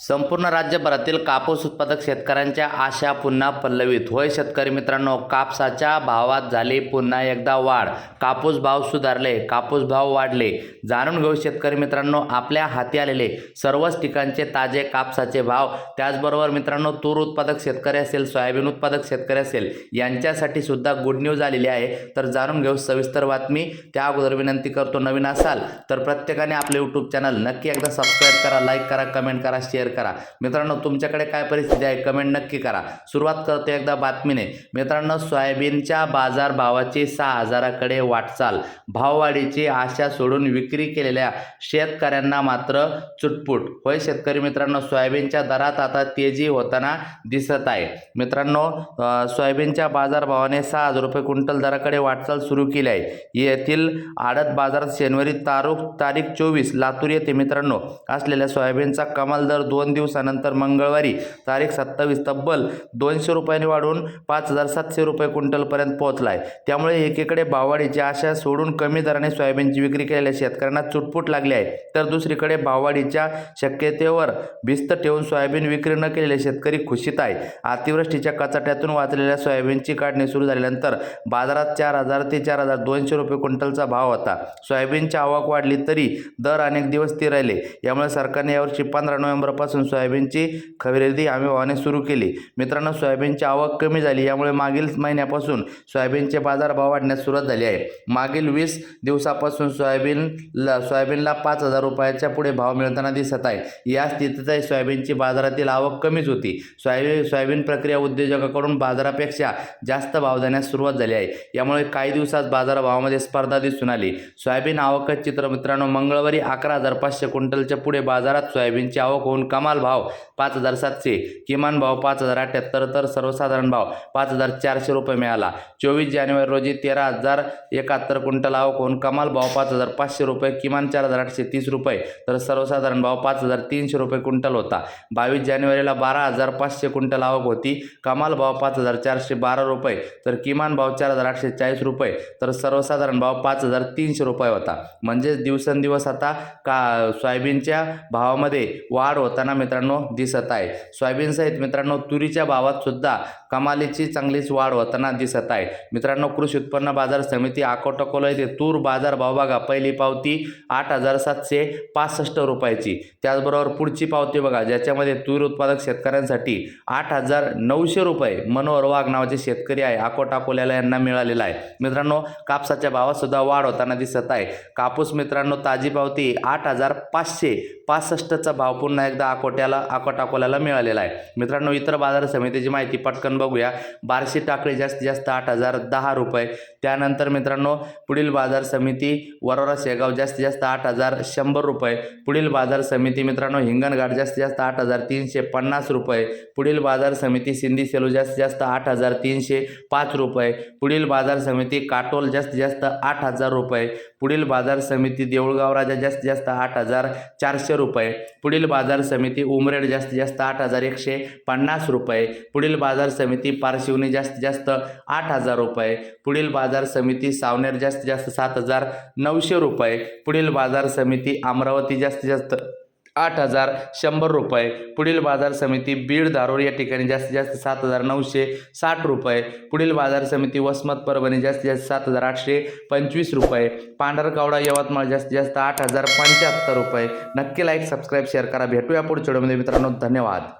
संपूर्ण राज्यभरातील कापूस उत्पादक शेतकऱ्यांच्या आशा पुन्हा पल्लवीत. होय शेतकरी मित्रांनो कापसाच्या भावात झाली पुन्हा एकदा वाढ. कापूस भाव सुधारले कापूस भाव वाढले. जाणून घेऊ शेतकरी मित्रांनो आपल्या हाती आलेले सर्वच ठिकाणचे ताजे कापसाचे भाव. त्याचबरोबर मित्रांनो तूर उत्पादक शेतकरी असेल सोयाबीन उत्पादक शेतकरी असेल यांच्यासाठी सुद्धा गुड न्यूज आलेली आहे. तर जाणून घेऊ सविस्तर बातमी. त्या अगोदर विनंती करतो नवीन असाल तर प्रत्येकाने आपले यूट्यूब चॅनल नक्की एकदा सबस्क्राईब करा लाईक करा कमेंट करा शेअर करा. मित्रांनो तुमच्याकडे काय परिस्थिती आहे कमेंट नक्की करा. सुरुवात करतो एकदा बातमीने. मित्रांनो सोयाबीनच्या बाजार भावाची सहा हजाराकडे वाटचाल. भाववाढीची आशा सोडून विक्री केलेल्या शेतकऱ्यांना मात्र चुटपुट. होय शेतकरी मित्रांनो सोयाबीनच्या दरात आता तेजी होताना दिसत आहे. मित्रांनो सोयाबीनच्या बाजारभावाने सहा हजार रुपये क्विंटल दराकडे वाटचाल सुरू केली आहे. येथील आडत बाजारात शनिवारी तारुख तारीख चोवीस लातूर येथे मित्रांनो असलेल्या सोयाबीनचा कमाल दर दोन दिवसानंतर मंगळवारी तारीख सत्तावीस तब्बल दोनशे रुपयांनी वाढून पाच हजार सातशे रुपये क्विंटलपर्यंत पोहोचला आहे त्यामुळे एकीकडे भाववाढीची आशा सोडून कमी दराने सोयाबीनची विक्री केलेल्या शेतकऱ्यांना चुटपुट लागली आहे. तर दुसरीकडे भाववाढीच्या शक्यतेवर भिस्त ठेवून सोयाबीन विक्री न केलेले शेतकरी खुशीत आहे. अतिवृष्टीच्या कचाट्यातून वाचलेल्या सोयाबीनची काढणी सुरू झाल्यानंतर बाजारात चार हजार ते चार हजार दोनशे रुपये क्विंटलचा भाव होता. सोयाबीनची आवक वाढली तरी दर अनेक दिवस स्थिर राहिले. यामुळे सरकारने यावर्षी पंधरा नोव्हेंबरपासून सोयाबीनची खरेदी आम्ही वाहने सुरू केली. मित्रांनो सोयाबीनची आवक कमी झाली यामुळे मागील महिन्यापासून सोयाबीनचे बाजारभाव वाढण्यास सुरुवात झाली आहे. मागील वीस दिवसापासून सोयाबीनला सोयाबीनला पाच हजार रुपयाच्या पुढे भाव मिळताना दिसत आहे. या स्थितीतही सोयाबीनची बाजारातील आवक कमीच होती. सोयाबीन सोयाबीन प्रक्रिया उद्योजकाकडून बाजारापेक्षा जास्त भाव देण्यास सुरुवात झाली आहे. यामुळे काही दिवसात बाजारभावामध्ये स्पर्धा दिसून आली. सोयाबीन आवक चित्र मित्रांनो मंगळवारी अकरा हजार पाचशे क्विंटलच्या पुढे बाजारात सोयाबीनची आवक होऊन कमाल भाव पाच हजार सातशे किमान भाव पाच हजार अठ्ठ्याहत्तर तर सर्वसाधारण भाव पाच हजार चारशे रुपये मिळाला. चोवीस जानेवारी रोजी तेरा हजार एकाहत्तर क्विंटल आवक होऊन कमाल भाव पाच हजार पाचशे रुपये किमान चार हजार आठशे तीस रुपये तर सर्वसाधारण भाव पाच हजार तीनशे रुपये क्विंटल होता. बावीस जानेवारीला बारा हजार पाचशे क्विंटल आवक होती. कमाल भाव पाच हजार चारशे बारा रुपये तर किमान भाव चार हजार आठशे चाळीस रुपये तर सर्वसाधारण भाव पाच हजार तीनशे रुपये होता. म्हणजेच दिवसेंदिवस आता का सोयाबीनच्या भावामध्ये वाढ होताना मित्रांनो दिसत आहे. सोयाबीनसहित मित्रांनो तुरीच्या भावात सुद्धा कमालीची चांगलीच वाढ होताना दिसत आहे. मित्रांनो कृषी उत्पन्न बाजार समिती अकोट येथे तूर बाजार भाव बघा. पहिली पावती आठ हजार सातशे पासष्ट रुपयाची. त्याचबरोबर पुढची पावती बघा ज्याच्यामध्ये तूर उत्पादक शेतकऱ्यांसाठी आठ हजार नऊशे रुपये मनोहर वाघ नावाचे शेतकरी आहे अकोट अकोल्याला यांना मिळालेला आहे. मित्रांनो कापसाच्या भावात सुद्धा वाढ होताना दिसत आहे. कापूस मित्रांनो ताजी पावती आठ हजार पाचशे पासष्टचा भाव पुन्हा एकदा अकोट्याला अकोट अकोल्याला मिळालेला आहे. मित्रांनो इतर बाजार समितीची माहिती पटकन बघूया. बार्शी टाकळी जास्तीत जास्त आठ हजार दहा रुपये. त्यानंतर मित्रांनो पुढील बाजार समिती वरोरा शेगाव जास्तीत जास्त आठ हजार शंभर रुपये. पुढील बाजार समिती मित्रांनो हिंगणघाट जास्तीत जास्त आठ हजार तीनशे पन्नास रुपये. पुढील बाजार समिती सिंधी सेलू जास्तीत जास्त आठ हजार तीनशे पाच रुपये. पुढील बाजार समिती काटोल जास्तीत जास्त आठ हजार रुपये. पुढील बाजार समिती देऊळगाव राजा जास्तीत जास्त आठ हजार चारशे रुपये. पुढील बाजार समिती समिती उमरेड जास्तीत जास्त आठ हजार एकशे पन्नास रुपये. पुढील बाजार समिती पारशिवनी जास्तीत जास्त आठ हजार रुपये. पुढील बाजार समिती सावनेर जास्तीत जास्त सात हजार नऊशे रुपये. पुढील बाजार समिती अमरावती जास्तीत जास्त आठ हजार शंभर रुपये. पुढील बाजार समिती बीड दारोर या ठिकाणी जास्तीत जास्त सात हजार नऊशे साठ रुपये. पुढील बाजार समिती वसमत परभणी जास्तीत जास्त सात हजार आठशे पंचवीस रुपये. पांढरकावडा यवतमाळ जास्तीत जास्त आठ हजार पंच्याहत्तर रुपये. नक्की लाईक सबस्क्राईब शेअर करा. भेटूया पुढच्या व्हिडिओमध्ये मित्रांनो. धन्यवाद.